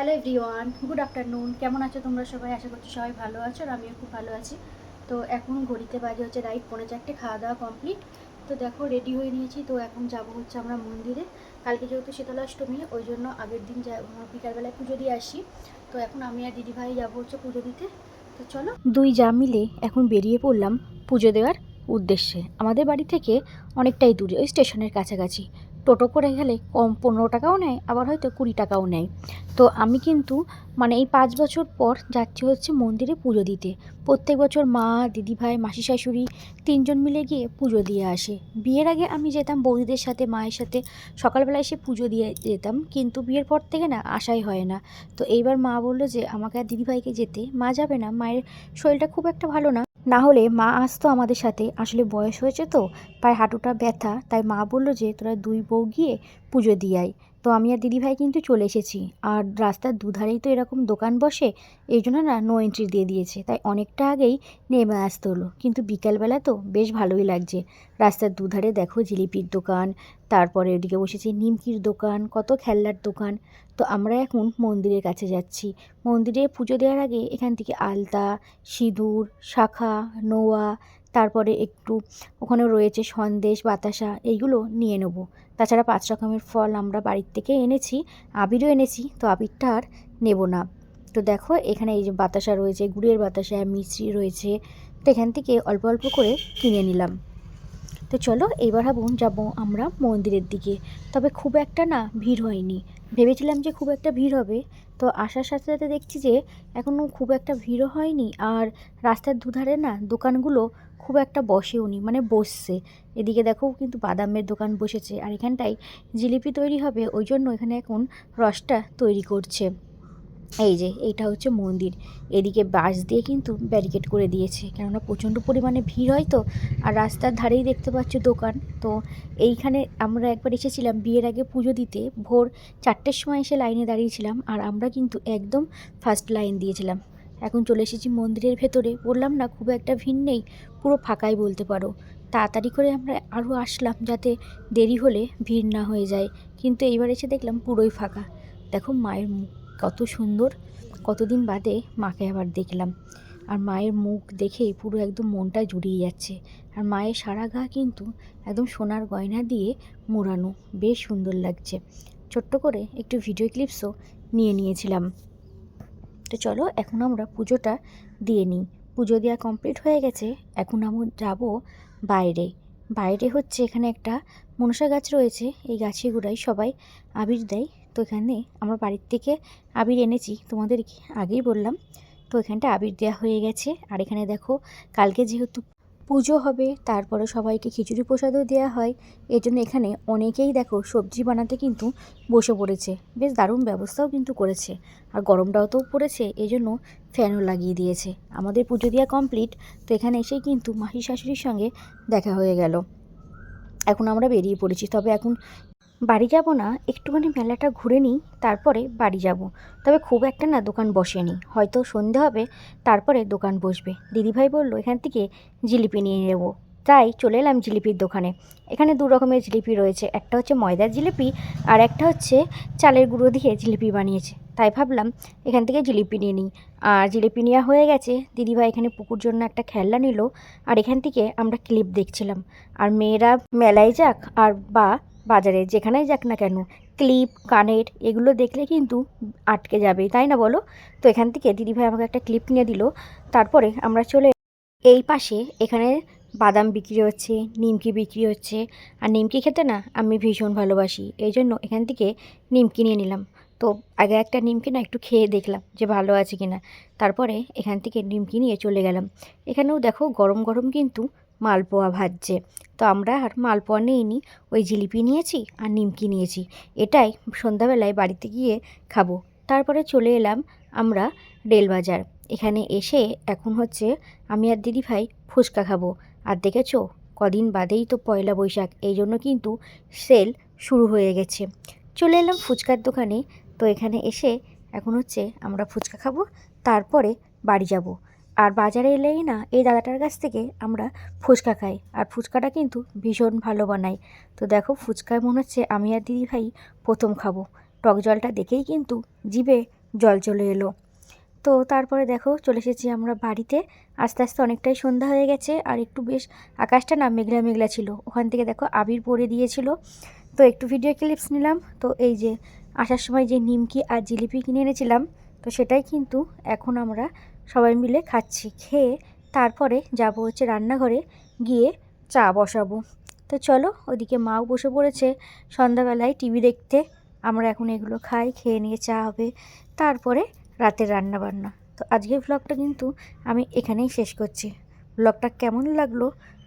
Hello everyone good afternoon কেমন আছো তোমরা সবাই? আশা করছি সবাই ভালো আছো আর আমিও খুব ভালো আছি। তো এখন ঘড়িতে বাজে হচ্ছে রাইট পৌনে চারটে খাওয়া দাওয়া কমপ্লিট তো দেখো রেডি হয়ে নিয়েছি। তো এখন যাব হচ্ছে আমরা মন্দিরে। কালকে যেহেতু শীতলাষ্টমী, ওই জন্য আগের দিন বিকালবেলায় পুজো দিয়ে আসি। তো এখন আমি আর দিদিভাই যাব হচ্ছে পুজো দিতে। তো চলো। দুই যা মিলে এখন বেরিয়ে পড়লাম পুজো দেওয়ার উদ্দেশ্যে। আমাদের বাড়ি থেকে অনেকটাই দূরে, ওই স্টেশনের কাছাকাছি। টোটো করে গেলে কম পনেরো টাকাও নেয়, আবার হয়তো কুড়ি টাকাও নেয়। তো আমি কিন্তু মানে এই পাঁচ বছর পর যাচ্ছি হচ্ছে মন্দিরে পুজো দিতে। প্রত্যেক বছর মা দিদিভাই মাসি, শাশুড়ি তিনজন মিলে গিয়ে পুজো দিয়ে আসে। বিয়ের আগে আমি যেতাম বৌদিদের সাথে, মায়ের সাথে সকালবেলা এসে পুজো দিয়ে যেতাম, কিন্তু বিয়ের পর থেকে না আশাই হয় না। তো এইবার মা বলল যে, আমাকে আর দিদিভাইকে যেতে। মা যাবে না, মায়ের শরীরটা খুব একটা ভালো না। না হলে মা আসতো আমাদের সাথে। আসলে বয়স হয়েছে তো, পায়ে হাঁটুটা ব্যথা, তাই মা বলল যে, তোরা দুই বউ গিয়ে পুজো দিয়ে আয় তো আমি আর দিদিভাই কিন্তু চলে এসেছি। আর রাস্তার দুধারেই তো এরকম দোকান বসে, এই জন্য না নো এন্ট্রি দিয়ে দিয়েছে। তাই অনেকটা আগেই নেমে আসতে হলো। কিন্তু বিকালবেলা তো বেশ ভালোই লাগছে। রাস্তার দুধারে দেখো জিলিপির দোকান, তারপরে ওদিকে বসেছে নিমকির দোকান, কত খেলনার দোকান। তো আমরা এখন মন্দিরের কাছে যাচ্ছি। মন্দিরে পুজো দেওয়ার আগে এখান থেকে আলতা, সিঁদুর, শাখা, নোয়া তারপরে একটু ওখানে রয়েছে সন্দেশ, বাতাসা, এইগুলো নিয়ে নেব। তাছাড়া পাঁচ রকমের ফল আমরা বাড়ির থেকে এনেছি, আবিরও এনেছি, তো আবিরটা আর নেব না। তো দেখো, এখানে এই যে বাতাসা রয়েছে, গুড়ের বাতাসা মিশ্রি রয়েছে, তো এখান থেকে অল্প অল্প করে কিনে নিলাম। তো চলো, এবার ভাবুন যাব আমরা মন্দিরের দিকে। তবে খুব একটা না ভিড় হয়নি। ভেবেছিলাম যে খুব একটা ভিড় হবে তো আসার সাথে সাথে দেখছি যে এখনও খুব একটা ভিড়ও হয়নি আর রাস্তার দুধারে না দোকানগুলো খুব একটা বসেও নি মানে বসছে। এদিকে দেখো কিন্তু বাদামের দোকান বসেছে আর এখানটায় জিলিপি তৈরি হবে, ওই জন্য এখানে এখন রসটা তৈরি করছে। এই যে, এইটা হচ্ছে মন্দির। এদিকে বাঁশ দিয়ে কিন্তু ব্যারিকেড করে দিয়েছে। কেননা প্রচণ্ড পরিমাণে ভিড় হয় তো, আর রাস্তার ধারেই দেখতে পাচ্ছ দোকান। তো এইখানে আমরা একবার এসেছিলাম বিয়ের আগে পুজো দিতে। ভোর চারটের সময় এসে লাইনে দাঁড়িয়েছিলাম, আর আমরা কিন্তু একদম ফার্স্ট লাইন দিয়েছিলাম। এখন চলে এসেছি মন্দিরের ভেতরে। বললাম না, খুব একটা ভিড় নেই, পুরো ফাঁকাই বলতে পারো। তাড়াতাড়ি করে আমরা আরও আসলাম যাতে দেরি হলে ভিড় না হয়ে যায়। কিন্তু এইবার এসে দেখলাম পুরোই ফাঁকা। দেখো মায়ের মুখ। কত সুন্দর। কতদিন বাদে মাকে আবার দেখলাম। আর মায়ের মুখ দেখে পুরো একদম মনটা জুড়িয়ে যাচ্ছে। আর মায়ের সারা গা কিন্তু একদম সোনার গয়না দিয়ে মোড়ানো। বেশ সুন্দর লাগছে। ছোট্ট করে একটু ভিডিও ক্লিপসও নিয়ে নিয়েছিলাম। তো চলো এখন আমরা পুজোটা দিয়ে নিই। পুজো দেওয়া কমপ্লিট হয়ে গেছে। এখন আমরা যাব বাইরে। বাইরে হচ্ছে এখানে একটা মনসা গাছ রয়েছে। এই গাছের গোড়ায় সবাই আবির দেয়। তো এখানে আমরা বাড়ির থেকে আবির এনেছি, তোমাদের আগেই বললাম। তো এখানটা আবির দেওয়া হয়ে গেছে। আর এখানে দেখো, কালকে যেহেতু পুজো হবে, তারপরে সবাইকে খিচুড়ি প্রসাদও দেওয়া হয়। এই জন্য এখানে অনেকেই দেখো সবজি বানাতে কিন্তু বসে পড়েছে। বেশ দারুণ ব্যবস্থাও কিন্তু করেছে। আর গরমটাও তো পড়েছে, এই জন্য ফ্যানও লাগিয়ে দিয়েছে। আমাদের পুজো দেওয়া কমপ্লিট, তো এখানে এসেই কিন্তু মাসি শাশুড়ির সঙ্গে দেখা হয়ে গেল। এখন আমরা বেরিয়ে পড়েছি, তবে এখন বাড়ি যাব না, একটুখানি মেলাটা ঘুরে নিই, তারপরে বাড়ি যাব। তবে খুব একটা না দোকান বসেনি। হয়তো সন্ধে হবে, তারপরে দোকান বসবে। দিদিভাই বলল, এখান থেকে জিলিপি নিয়ে নেব। তাই চলে এলাম জিলিপির দোকানে। এখানে দু রকমের জিলিপি রয়েছে। একটা হচ্ছে ময়দার জিলিপি, আর একটা হচ্ছে চালের গুঁড়ো দিয়ে জিলিপি বানিয়েছে। তাই ভাবলাম, এখান থেকে জিলিপি নিয়ে নিই। আর জিলিপি নেওয়া হয়ে গেছে। দিদিভাই এখানে পুকুর জন্য একটা খেলনা নিল, আর এখান থেকে আমরা ক্লিপ দেখছিলাম। আর মেয়েরা মেলায় যাক, আর বা বাজারে, যেখানেই যাক না কেন, ক্লিপ কানের এগুলো দেখলে কিন্তু আটকে যাবে, তাই না বলো? তো এখান থেকে দিদিভাই আমাকে একটা ক্লিপ নিয়ে দিল। তারপরে আমরা চলে এই পাশে, এখানে বাদাম বিক্রি হচ্ছে, নিমকি বিক্রি হচ্ছে। আর নিমকি খেতে না আমি ভীষণ ভালোবাসি, এই জন্য এখান থেকে নিমকি নিয়ে নিলাম। তো আগে একটা নিমকি না একটু খেয়ে দেখলাম যে ভালো আছে কি না তারপরে এখান থেকে নিমকি নিয়ে চলে গেলাম। এখানেও দেখো গরম গরম কিন্তু মালপোয়া ভাজছে। তো আমরা আর মালপোয়া নিইনি, ওই জিলিপি নিয়েছি আর নিমকি নিয়েছি। এটাই সন্ধ্যাবেলায় বাড়িতে গিয়ে খাব। তারপরে চলে এলাম আমরা রেলবাজার এখানে এসে এখন হচ্ছে আমি আর দিদি ভাই ফুচকা খাব। আর দেখেছ, কদিন বাদেই তো পয়লা বৈশাখ, এই জন্য কিন্তু সেল শুরু হয়ে গেছে। চলে এলাম ফুচকার দোকানে। তো এখানে এসে এখন হচ্ছে আমরা ফুচকা খাব, তারপরে বাড়ি যাব। আর বাজারে এলেই না এই দাদাটার কাছ থেকে আমরা ফুচকা খাই। আর ফুচকাটা কিন্তু ভীষণ ভালো বানাই তো দেখো, ফুচকায় মনে হচ্ছে আমি আর দিদি ভাই প্রথম খাব। টক জলটা দেখেই কিন্তু জিভে জল চলে এলো। তো তারপরে দেখো, চলে এসেছি আমরা বাড়িতে। আস্তে আস্তে অনেকটাই সন্ধ্যা হয়ে গেছে আর একটু বেশ আকাশটা না মেঘলা মেঘলা ছিল। ওখান থেকে দেখো, আবির পরে দিয়েছিল। তো একটু ভিডিও ক্লিপস নিলাম। তো এই যে আসার সময় যে নিমকি আর জিলিপি কিনে এনেছিলাম, তো সেটাই কিন্তু এখন আমরা সবাই মিলে খাচ্ছি, খেয়ে তারপরে যাব হচ্ছে রান্নাঘরে গিয়ে চা বসাবো। তো চলো ওদিকে মাও বসে পড়েছে, সন্ধ্যাবেলায় টিভি দেখতে। আমরা এখন এগুলো খাই, খেয়ে নিয়ে চা হবে, তারপরে রাতের রান্না বান্না তো আজকের ব্লগটা কিন্তু আমি এখানেই শেষ করছি। ব্লগটা কেমন লাগল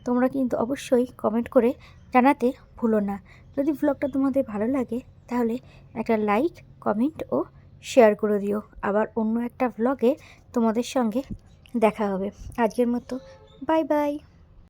তোমরা কিন্তু অবশ্যই কমেন্ট করে জানাতে ভুলো না। যদি ভ্লগটা তোমাদের ভালো লাগে তাহলে একটা লাইক কমেন্ট ও শেয়ার করে দিও। আবার অন্য একটা ভ্লগে তোমাদের সঙ্গে দেখা হবে। আজকের মতো বাই বাই